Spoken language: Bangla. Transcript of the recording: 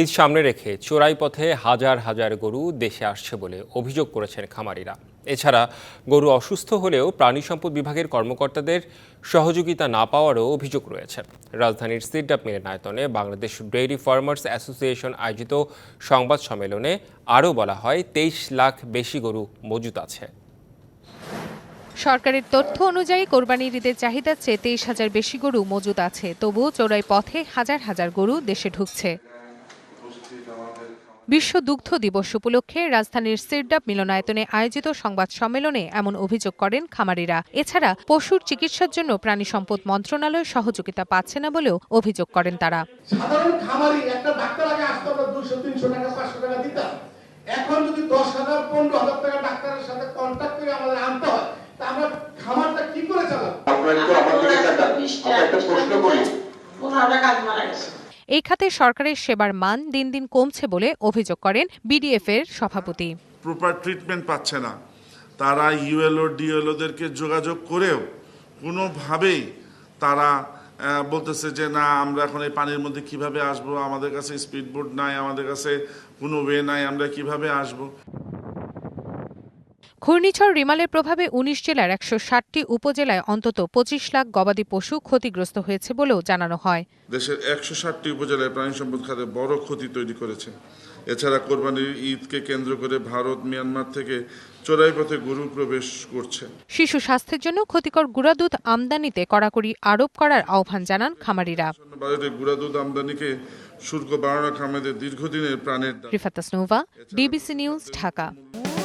ঈদ সামনে রেখে চোরাই পথে হাজার হাজার গরু দেশে আসছে বলে অভিযোগ করেছেন খামারিরা। এছাড়া গরু অসুস্থ হলেও প্রাণী সম্পদ বিভাগের কর্মকর্তাদের সহযোগিতা না পাওয়ারও অভিযোগ রয়েছে। রাজধানীর সিডাপ মিলনায়তনে বাংলাদেশ ডেইরি ফার্মার্স অ্যাসোসিয়েশন আয়োজিত সংবাদ সম্মেলনে আরও বলা হয়, তেইশ লাখ বেশি গরু মজুত আছে। সরকারের তথ্য অনুযায়ী কোরবানির ঈদের চাহিদার চেয়ে তেইশ হাজার বেশি গরু মজুদ আছে। তবুও চোরাই পথে হাজার হাজার গরু দেশে ঢুকছে। বিশ্ব দুগ্ধ দিবস উপলক্ষে রাজধানীর সিরডাপ মিলনায়তনে আয়োজিত সংবাদ সম্মেলনে এমন অভিযোগ করেন খামারিরা। এছাড়া পশুর চিকিৎসার জন্য প্রাণী সম্পদ মন্ত্রণালয় সহযোগিতা পাচ্ছে না বলেও অভিযোগ করেন তারা। সাধারণ খামারি একটা ডাক্তার আগে আসতো আমরা দুশো তিনশো টাকা পাঁচশো টাকা দিতাম। এখন যদি দশ হাজার পনেরো হাজার টাকা ডাক্তারের সাথে কন্ট্যাক্ট করে আমাদের আনতে হয় তা আমরা খামারটা কি করে চালাবো? আপনারা একটু আমার দিকে তাকান আমরা একটা প্রশ্ন করি। কাজ মারা গেছে। এই খাতে সরকারের সেবার মান দিন দিন কমছে বলে অভিযোগ করেন বিডিএফ এর সভাপতি। প্রপার ট্রিটমেন্ট পাচ্ছে না। তারা ইউএলও ডিএলওদেরকে যোগাযোগ করেও কোনোভাবেই তারা বলতেছে যে না, আমরা এখন এই পানির মধ্যে কীভাবে আসব? আমাদের কাছে স্পিড বোট নাই, আমাদের কাছে কোনো ওয়ে নাই, আমরা কীভাবে আসব? ঘূর্ণিঝড় রিমালের প্রভাবে উনিশ জেলার একশো ষাটটি উপজেলায় অন্তত পঁচিশ লাখ গবাদি পশু ক্ষতিগ্রস্ত হয়েছে বলেও জানানো হয়। দেশের একশো ষাটটি উপজেলায় প্রাণী সম্পদ খাতে বড় ক্ষতি তৈরি করেছে। এছাড়া কোরবানির ঈদকে কেন্দ্র করে ভারত মিয়ানমার থেকে চোরাই পথে গরু প্রবেশ করছে। শিশু স্বাস্থ্যের জন্য ক্ষতিকর গুঁড়াদুধ আমদানিতে কড়াকড়ি আরোপ করার আহ্বান জানান খামারিরা। বাজেটে গুঁড়া দুধ আমদানিকে শুল্ক বাড়ানো খামেদের দীর্ঘদিনের প্রাণের দাবি। Rifat Snova DBC news Dhaka.